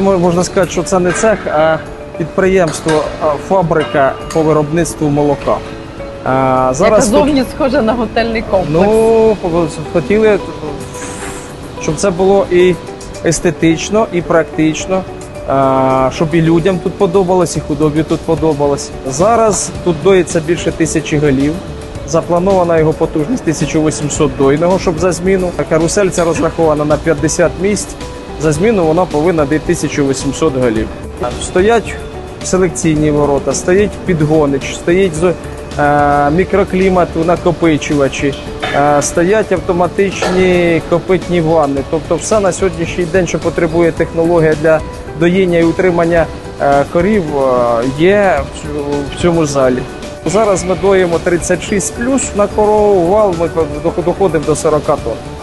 Можна сказати, що це не цех, а підприємство, а фабрика по виробництву молока. А, Яка зараз тут, зовні схожа на готельний комплекс. ну, хотіли, щоб це було і естетично, і практично, а, щоб і людям тут подобалось, і худобі тут подобалось. Зараз тут доїться більше тисячі голів. Запланована його потужність 1800 дойного, щоб за зміну. Карусель ця розрахована на 50 місць. За зміну вона повинна дати 1800 голів. Стоять селекційні ворота, стоїть підгонич, стоїть е, мікроклімату накопичувачі, е, стоять автоматичні копитні ванни. Тобто, все на сьогоднішній день, що потребує технологія для доїння і утримання е, корів, є в цьому залі. Зараз ми доїмо 36 плюс на корову, вал ми доходимо до 40 тонн.